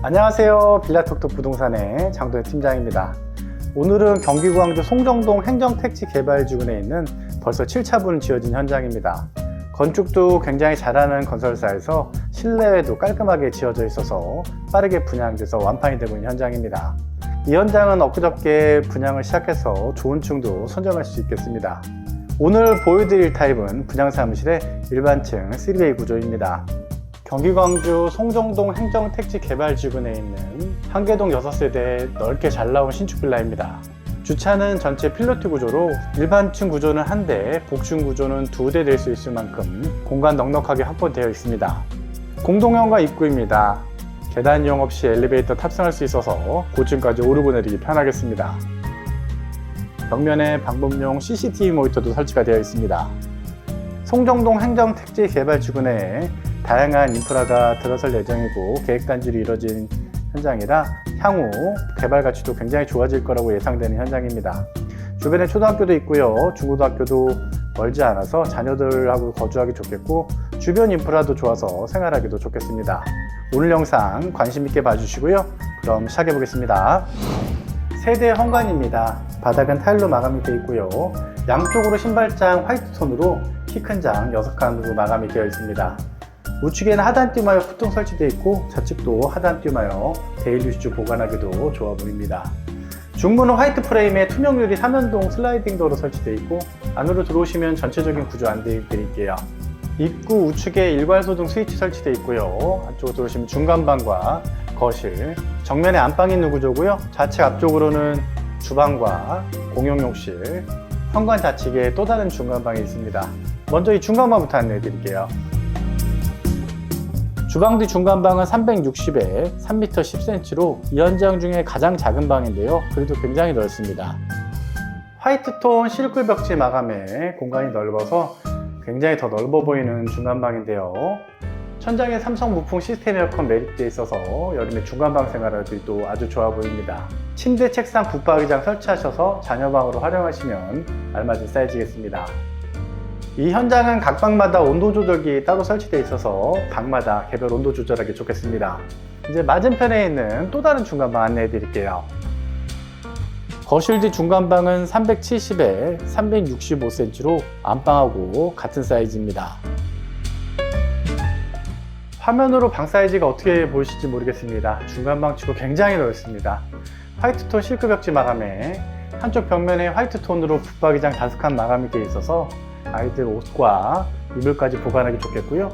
안녕하세요. 빌라톡톡 부동산의 장도현 팀장입니다. 오늘은 경기 광주 송정동 행정택지 개발주군에 있는 벌써 7차분 지어진 현장입니다. 건축도 굉장히 잘하는 건설사에서 실내에도 깔끔하게 지어져 있어서 빠르게 분양돼서 완판이 되고 있는 현장입니다. 이 현장은 엊그저께 분양을 시작해서 좋은 층도 선점할 수 있겠습니다. 오늘 보여드릴 타입은 분양 사무실의 일반층 3베이 구조입니다. 경기 광주 송정동 행정택지 개발지구에 있는 한계동 6세대 넓게 잘 나온 신축 빌라입니다. 주차는 전체 필로티 구조로 일반층 구조는 한 대, 복층 구조는 두 대 될 수 있을 만큼 공간 넉넉하게 확보되어 있습니다. 공동형과 입구입니다. 계단 이용 없이 엘리베이터 탑승할 수 있어서 고층까지 오르고 내리기 편하겠습니다. 벽면에 방범용 CCTV 모니터도 설치가 되어 있습니다. 송정동 행정택지 개발지구 내에 다양한 인프라가 들어설 예정이고 계획단지로 이뤄진 현장이라 향후 개발 가치도 굉장히 좋아질 거라고 예상되는 현장입니다. 주변에 초등학교도 있고요. 중고등학교도 멀지 않아서 자녀들하고 거주하기 좋겠고 주변 인프라도 좋아서 생활하기도 좋겠습니다. 오늘 영상 관심 있게 봐주시고요. 그럼 시작해 보겠습니다. 세대 현관입니다. 바닥은 타일로 마감이 되어 있고요. 양쪽으로 신발장 화이트 톤으로 키 큰 장 6칸으로 마감이 되어 있습니다. 우측에는 하단 띄마여 푸통 설치되어 있고 좌측도 하단 띄마여 데일리 슈즈 보관하기도 좋아 보입니다. 중문은 화이트 프레임에 투명 유리 3연동 슬라이딩 도로 설치되어 있고 안으로 들어오시면 전체적인 구조 안내 드릴게요. 입구 우측에 일괄 소등 스위치 설치되어 있고요. 안쪽으로 들어오시면 중간방과 거실, 정면에 안방이 있는 구조고요. 좌측 앞쪽으로는 주방과 공용욕실, 현관 좌측에 또 다른 중간방이 있습니다. 먼저 이 중간방부터 안내해 드릴게요. 주방 뒤 중간방은 360에 3m 10cm로 이 현장 중에 가장 작은 방인데요. 그래도 굉장히 넓습니다. 화이트톤 실크 벽지 마감에 공간이 넓어서 굉장히 더 넓어 보이는 중간방인데요. 천장에 삼성 무풍 시스템 에어컨 매립되어 있어서 여름에 중간방 생활하기도 아주 좋아 보입니다. 침대, 책상, 붙박이장 설치하셔서 자녀방으로 활용하시면 알맞은 사이즈겠습니다. 이 현장은 각 방마다 온도 조절기 따로 설치되어 있어서 방마다 개별 온도 조절하기 좋겠습니다. 이제 맞은편에 있는 또 다른 중간방 안내해 드릴게요. 거실 뒤 중간방은 370에 365cm로 안방하고 같은 사이즈입니다. 화면으로 방 사이즈가 어떻게 보이실지 모르겠습니다. 중간방 치고 굉장히 넓습니다. 화이트톤 실크 벽지 마감에 한쪽 벽면에 화이트톤으로 붙박이장 다섯 칸 마감이 되어 있어서 아이들 옷과 이불까지 보관하기 좋겠고요.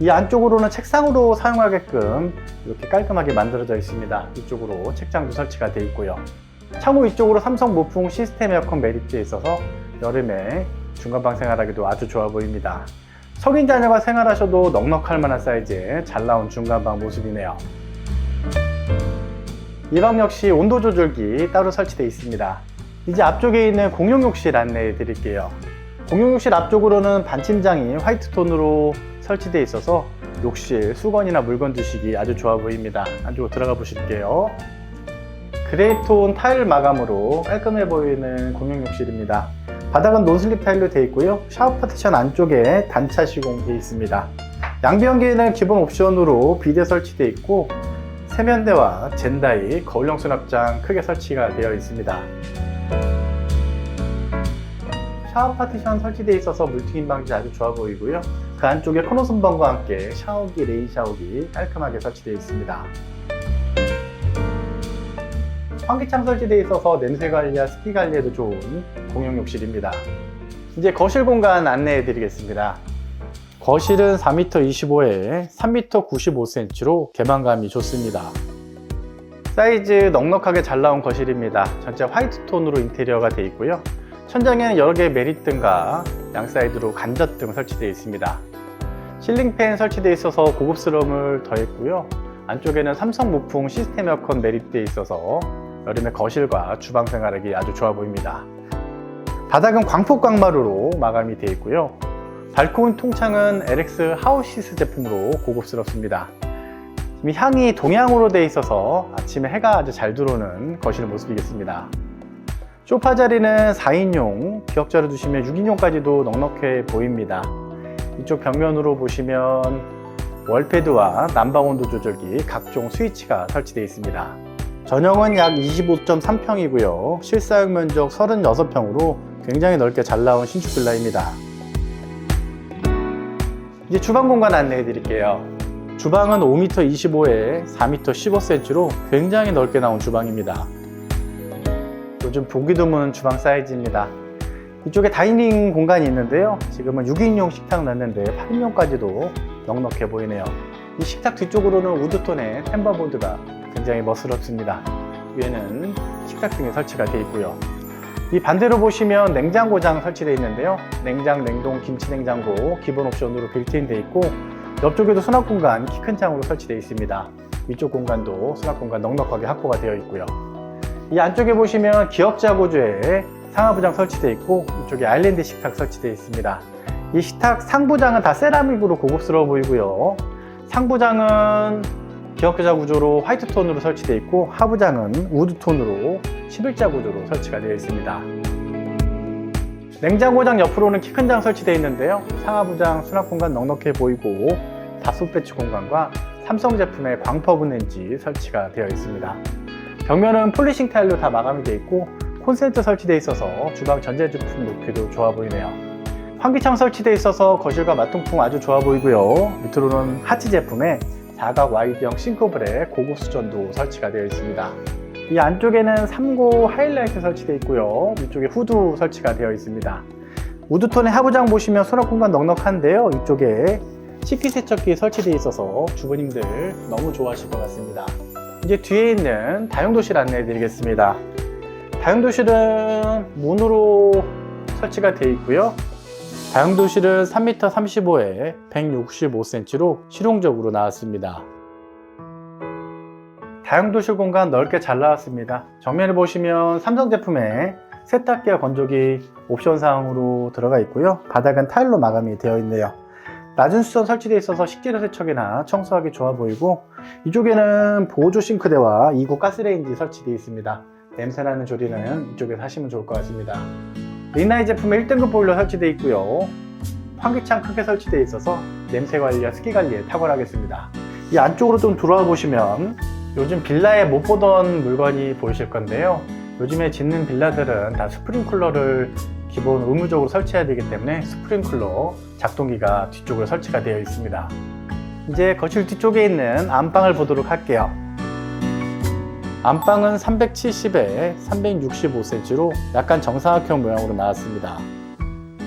이 안쪽으로는 책상으로 사용하게끔 이렇게 깔끔하게 만들어져 있습니다. 이쪽으로 책장도 설치가 되어 있고요. 창호 이쪽으로 삼성 모풍 시스템 에어컨 매립되어 있어서 여름에 중간방 생활하기도 아주 좋아 보입니다. 성인 자녀가 생활하셔도 넉넉할 만한 사이즈의 잘 나온 중간방 모습이네요. 이 방 역시 온도 조절기 따로 설치되어 있습니다. 이제 앞쪽에 있는 공용 욕실 안내해 드릴게요. 공용욕실 앞쪽으로는 반침장이 화이트톤으로 설치되어 있어서 욕실, 수건이나 물건 두시기 아주 좋아 보입니다. 안쪽으로 들어가 보실게요. 그레이톤 타일 마감으로 깔끔해 보이는 공용욕실입니다. 바닥은 논슬립 타일로 되어 있고요. 샤워 파티션 안쪽에 단차 시공 되어 있습니다. 양변기에는 기본 옵션으로 비데 설치되어 있고 세면대와 젠다이, 거울형 수납장 크게 설치가 되어 있습니다. 샤워 파티션 설치되어 있어서 물튀김 방지 아주 좋아 보이고요. 그 안쪽에 코너 선반과 함께 샤워기, 레인 샤워기 깔끔하게 설치되어 있습니다. 환기창 설치되어 있어서 냄새 관리와 습기 관리에도 좋은 공용 욕실입니다. 이제 거실 공간 안내해 드리겠습니다. 거실은 4m 25에 3m 95cm로 개방감이 좋습니다. 사이즈 넉넉하게 잘 나온 거실입니다. 전체 화이트 톤으로 인테리어가 되어 있고요. 천장에는 여러 개의 메리트등과 양 사이드로 간접 등 설치되어 있습니다. 실링팬 설치되어 있어서 고급스러움을 더했고요. 안쪽에는 삼성 무풍 시스템 에어컨 매립되어 있어서 여름에 거실과 주방 생활하기 아주 좋아 보입니다. 바닥은 광폭 광마루로 마감이 되어 있고요. 발코니 통창은 LX 하우시스 제품으로 고급스럽습니다. 향이 동향으로 되어 있어서 아침에 해가 아주 잘 들어오는 거실 모습이겠습니다. 소파 자리는 4인용, 기역자로 두시면 6인용까지도 넉넉해 보입니다. 이쪽 벽면으로 보시면 월패드와 난방 온도 조절기, 각종 스위치가 설치되어 있습니다. 전용은 약 25.3평이고요. 실사용 면적 36평으로 굉장히 넓게 잘 나온 신축 빌라입니다. 이제 주방 공간 안내해 드릴게요. 주방은 5m 25에 4m 15cm로 굉장히 넓게 나온 주방입니다. 요즘 보기 드문 주방 사이즈입니다. 이쪽에 다이닝 공간이 있는데요. 지금은 6인용 식탁 놨는데 8인용까지도 넉넉해 보이네요. 이 식탁 뒤쪽으로는 우드톤의 템버보드가 굉장히 멋스럽습니다. 위에는 식탁 등이 설치가 되어 있고요. 이 반대로 보시면 냉장고장 설치되어 있는데요. 냉장, 냉동, 김치 냉장고 기본 옵션으로 빌트인 되어 있고 옆쪽에도 수납 공간 키큰 창으로 설치되어 있습니다. 위쪽 공간도 수납 공간 넉넉하게 확보가 되어 있고요. 이 안쪽에 보시면 기역자 구조의 상하부장 설치되어 있고 이쪽에 아일랜드 식탁 설치되어 있습니다. 이 식탁 상부장은 다 세라믹으로 고급스러워 보이고요. 상부장은 기역자 구조로 화이트 톤으로 설치되어 있고 하부장은 우드 톤으로 11자 구조로 설치가 되어 있습니다. 냉장고장 옆으로는 키 큰 장 설치되어 있는데요. 상하부장 수납 공간 넉넉해 보이고 다소 배치 공간과 삼성 제품의 광퍼 분 렌지 설치가 되어 있습니다. 벽면은 폴리싱 타일로 다 마감이 되어 있고 콘센트 설치되어 있어서 주방 전자제품 놓기도 좋아 보이네요. 환기창 설치되어 있어서 거실과 마통풍 아주 좋아 보이고요. 밑으로는 하치 제품의 사각 와이드형 싱크볼에 고급 수전도 설치가 되어 있습니다. 이 안쪽에는 3고 하이라이트 설치되어 있고요. 위쪽에 후드 설치가 되어 있습니다. 우드톤의 하부장 보시면 수납 공간 넉넉한데요. 이쪽에 식기세척기 설치되어 있어서 주부님들 너무 좋아하실 것 같습니다. 이제 뒤에 있는 다용도실 안내해 드리겠습니다. 다용도실은 문으로 설치가 되어 있고요. 다용도실은 3m 35에 165cm로 실용적으로 나왔습니다. 다용도실 공간 넓게 잘 나왔습니다. 정면을 보시면 삼성 제품의 세탁기와 건조기 옵션 사항으로 들어가 있고요. 바닥은 타일로 마감이 되어 있네요. 낮은 수전 설치되어 있어서 식재료 세척이나 청소하기 좋아 보이고 이쪽에는 보조 싱크대와 2구 가스레인지 설치되어 있습니다. 냄새나는 조리는 이쪽에서 하시면 좋을 것 같습니다. 리나이 제품의 1등급 보일러 설치되어 있고요. 환기창 크게 설치되어 있어서 냄새 관리와 습기 관리에 탁월하겠습니다. 이 안쪽으로 좀 들어와 보시면 요즘 빌라에 못 보던 물건이 보이실 건데요. 요즘에 짓는 빌라들은 다 스프링쿨러를 기본 의무적으로 설치해야 되기 때문에 스프링쿨러 작동기가 뒤쪽으로 설치가 되어 있습니다. 이제 거실 뒤쪽에 있는 안방을 보도록 할게요. 안방은 370에 365cm로 약간 정사각형 모양으로 나왔습니다.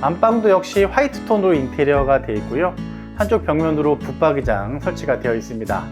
안방도 역시 화이트 톤으로 인테리어가 되어 있고요. 한쪽 벽면으로 붙박이장 설치가 되어 있습니다.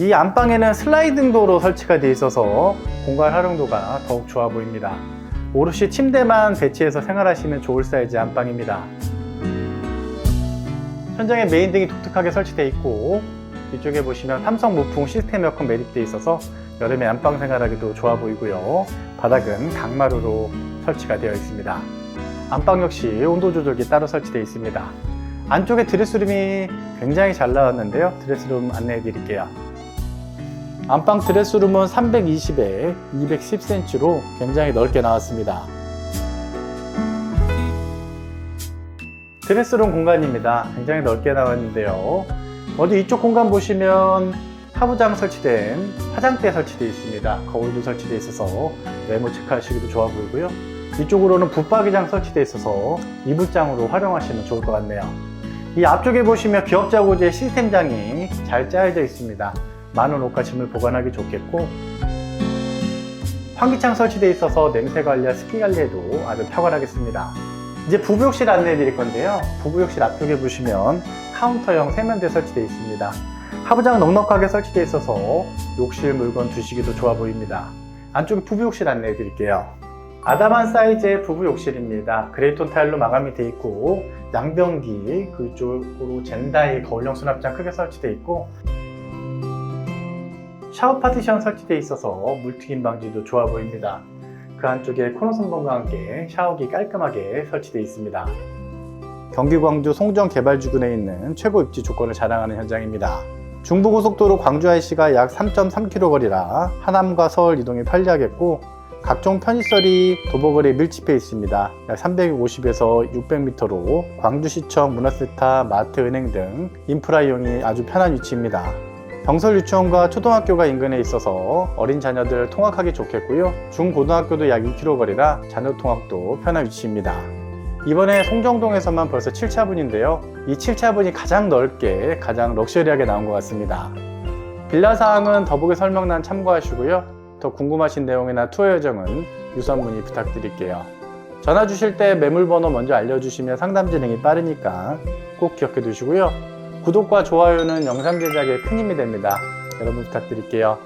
이 안방에는 슬라이딩 도로 설치가 되어 있어서 공간 활용도가 더욱 좋아 보입니다. 오롯이 침대만 배치해서 생활하시면 좋을 사이즈 안방입니다. 현장에 메인 등이 독특하게 설치되어 있고 뒤쪽에 보시면 삼성 무풍 시스템 에어컨 매립되어 있어서 여름에 안방 생활하기도 좋아 보이고요. 바닥은 강마루로 설치가 되어 있습니다. 안방 역시 온도 조절기 따로 설치되어 있습니다. 안쪽에 드레스룸이 굉장히 잘 나왔는데요. 드레스룸 안내해 드릴게요. 안방 드레스룸은 320에 210cm로 굉장히 넓게 나왔습니다. 드레스룸 공간입니다. 굉장히 넓게 나왔는데요. 어디 이쪽 공간 보시면 하부장 설치된 화장대 설치되어 있습니다. 거울도 설치되어 있어서 외모 체크하시기도 좋아 보이고요. 이쪽으로는 붙박이장 설치되어 있어서 이불장으로 활용하시면 좋을 것 같네요. 이 앞쪽에 보시면 기업자 고지의 시스템장이 잘 짜여져 있습니다. 많은 옷과 짐을 보관하기 좋겠고 환기창 설치되어 있어서 냄새 관리와 습기 관리에도 아주 탁월하겠습니다. 이제 부부욕실 안내해 드릴 건데요. 부부욕실 앞쪽에 보시면 카운터형 세면대 설치되어 있습니다. 하부장 넉넉하게 설치되어 있어서 욕실 물건 두시기도 좋아 보입니다. 안쪽에 부부욕실 안내해 드릴게요. 아담한 사이즈의 부부 욕실입니다. 그레이톤 타일로 마감이 되어 있고 양변기 그쪽으로 젠다이 거울형 수납장 크게 설치되어 있고 샤워 파티션 설치되어 있어서 물튀김 방지도 좋아 보입니다. 그 안쪽에 코너 선반과 함께 샤워기 깔끔하게 설치되어 있습니다. 경기 광주 송정 개발주군에 있는 최고 입지 조건을 자랑하는 현장입니다. 중부고속도로 광주 IC가 약 3.3km 거리라 하남과 서울 이동이 편리하겠고 각종 편의설이 도보거리에 밀집해 있습니다. 약 350에서 600m로 광주시청, 문화센터, 마트, 은행 등 인프라 이용이 아주 편한 위치입니다. 병설 유치원과 초등학교가 인근에 있어서 어린 자녀들 통학하기 좋겠고요. 중고등학교도 약 2km 거리라 자녀 통학도 편한 위치입니다. 이번에 송정동에서만 벌써 7차분인데요. 이 7차분이 가장 넓게 가장 럭셔리하게 나온 것 같습니다. 빌라 사항은 더보기 설명란 참고하시고요. 더 궁금하신 내용이나 투어 여정은 유선 문의 부탁드릴게요. 전화 주실 때 매물 번호 먼저 알려주시면 상담 진행이 빠르니까 꼭 기억해 두시고요. 구독과 좋아요는 영상 제작에 큰 힘이 됩니다. 여러분 부탁드릴게요.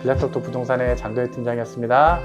빌라톡톡 부동산의 장도현 팀장이었습니다.